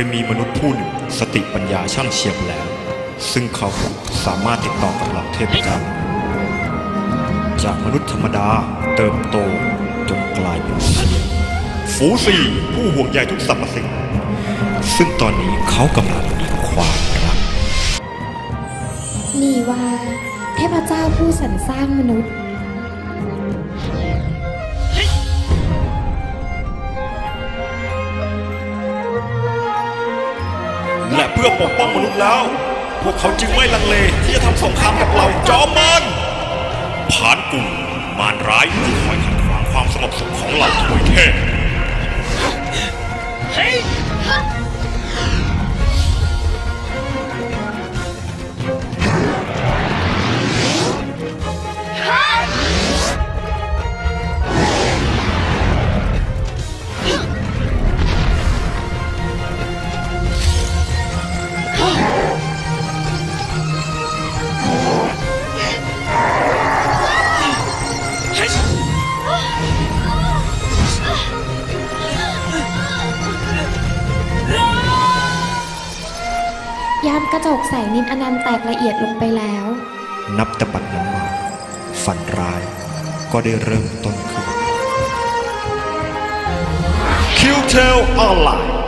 ยมีมนุษย์ผู้หนึ่งสติปัญญาช่างเฉียบแหลมซึ่งเขาสามารถติดต่อกับเหล่าเทพเจ้าจากมนุษย์ธรรมดาเติบโตจนกลายเป็นเซียนฟูซีผู้ห่วงใยทุกสรรพสิ่ง ซึ่งตอนนี้เขากำลังมีความรักนี่ว่า เทพเจ้าผู้สรรสร้างมนุษย์ และเพื่อปกป้องมนุษย์แล้ว พวกเขาจึงไม่ลังเลที่จะทำสงครามกับเราจอมมันผ่านกลุ่มมารร้ายที่คอยขัดขวางความสงบสุขของเหล่าถวยเทพ ยามกระจกใสนินอนันต์แตกละเอียดลงไปแล้ว นับแต่บัดนั้นมาฝันร้ายก็ได้เริ่มต้นขึ้น QTEL Online